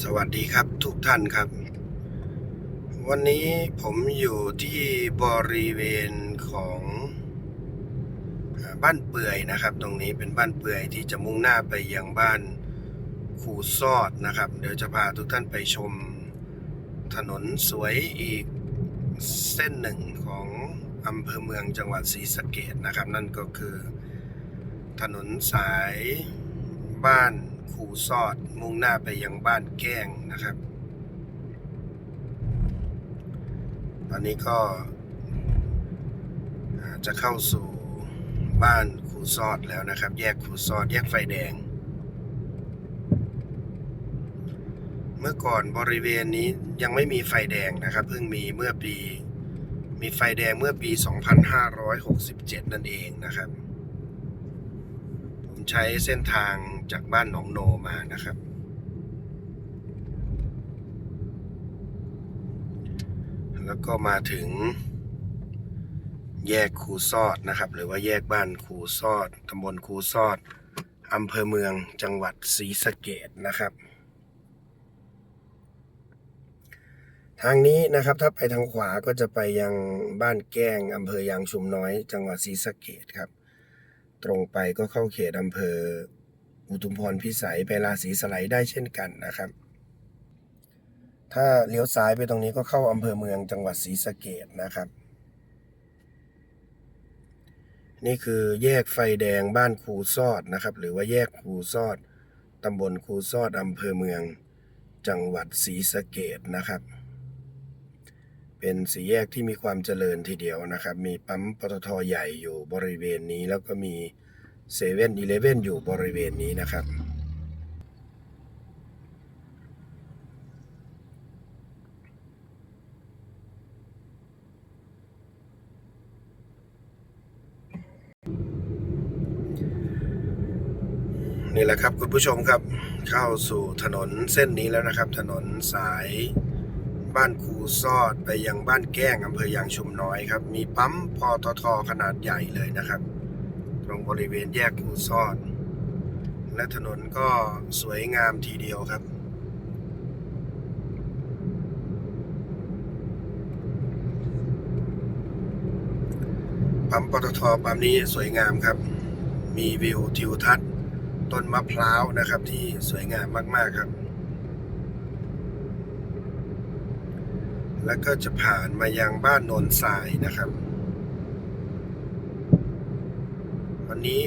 สวัสดีครับทุกท่านครับ วันนี้ผมอยู่ที่บริเวณของบ้านเปื่อยนะครับ ตรงนี้เป็นบ้านเปื่อยที่จะมุ่งหน้าไปยังบ้านคูซอดนะครับ เดี๋ยวจะพาทุกท่านไปชมถนนสวยอีกเส้นหนึ่งของอำเภอเมืองจังหวัดศรีสะเกดนะครับ นั่นก็คือถนนสายบ้าน คูซอดมุ่งหน้าไปยังบ้านแก้งนะครับ ตอนนี้ก็จะเข้าสู่บ้านคูซอดแล้วนะครับ แยกคูซอดแยกไฟแดง เมื่อก่อนบริเวณนี้ยังไม่มีไฟแดงนะครับ เพิ่งมีเมื่อปี มีไฟแดงเมื่อปี 2567 นั่นเองนะครับ ใช้เส้นทางจากบ้านหนองโนมานะครับ แล้วก็มาถึงแยกคูซอดนะครับ หรือว่าแยกบ้านคูซอดตำบลคูซอดอำเภอเมืองจังหวัดศรีสะเกดนะครับ ทางนี้นะครับถ้าไปทางขวาก็จะไปยังบ้านแก้งอำเภอยางชุมน้อย จังหวัดศรีสะเกดครับ ตรงไปก็เข้าเขตอำเภอ อุทุมพรพิสัยไปราศีสไลด์ได้เช่นกันนะครับ ถ้าเลี้ยวซ้ายไปตรงนี้ก็เข้าอำเภอเมืองจังหวัดศรีสะเกดนะครับ นี่คือแยกไฟแดงบ้านคูซอดนะครับ หรือว่าแยกคูซอดตำบลคูซอดอำเภอเมืองจังหวัดศรีสะเกดนะครับ เป็นสี่แยกที่มีความเจริญทีเดียวนะครับ มีปั๊มปตทใหญ่อยู่บริเวณนี้ แล้วก็มีเซเว่นอีเลเว่นอยู่บริเวณนี้นะครับนี่แหละครับคุณผู้ชมครับเข้าสู่ถนนเส้นนี้แล้วนะครับ ถนนสาย บ้านคูซอดไปยังบ้านแก้งอำเภอยางชุมน้อยครับ มีปั๊มปตทขนาดใหญ่เลยนะครับ ตรงบริเวณแยกคูซอด และถนนก็สวยงามทีเดียวครับ ปั๊มปตทปั๊มนี้สวยงามครับ มีวิวทิวทัศน์ ต้นมะพร้าวนะครับที่สวยงามมาก ๆ ครับ แล้วก็จะผ่านมายังบ้านโนนทรายนะครับ วันนี้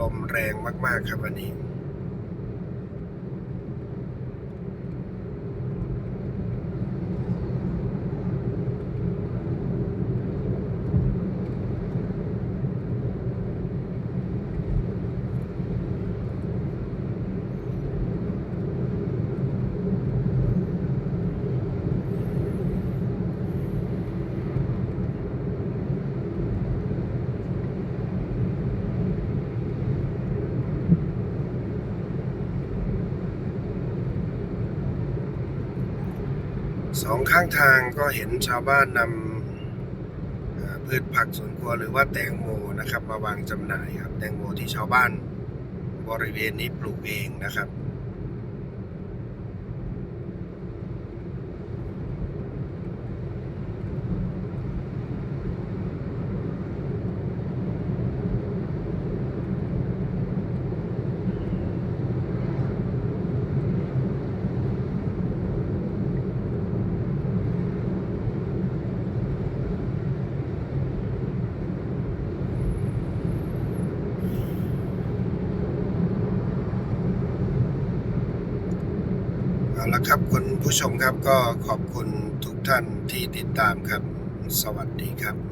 ลมแรงมาก ๆ ครับวันนี้ สองข้างทางก็เห็นชาวบ้านนำพืชผักสวนครัวหรือว่าแตงโมนะครับ มาวางจำหน่ายครับ แตงโมที่ชาวบ้านบริเวณนี้ปลูกเองนะครับ เอาละครับคุณผู้ชมครับก็ขอบคุณทุกท่านที่ติดตามครับ สวัสดีครับ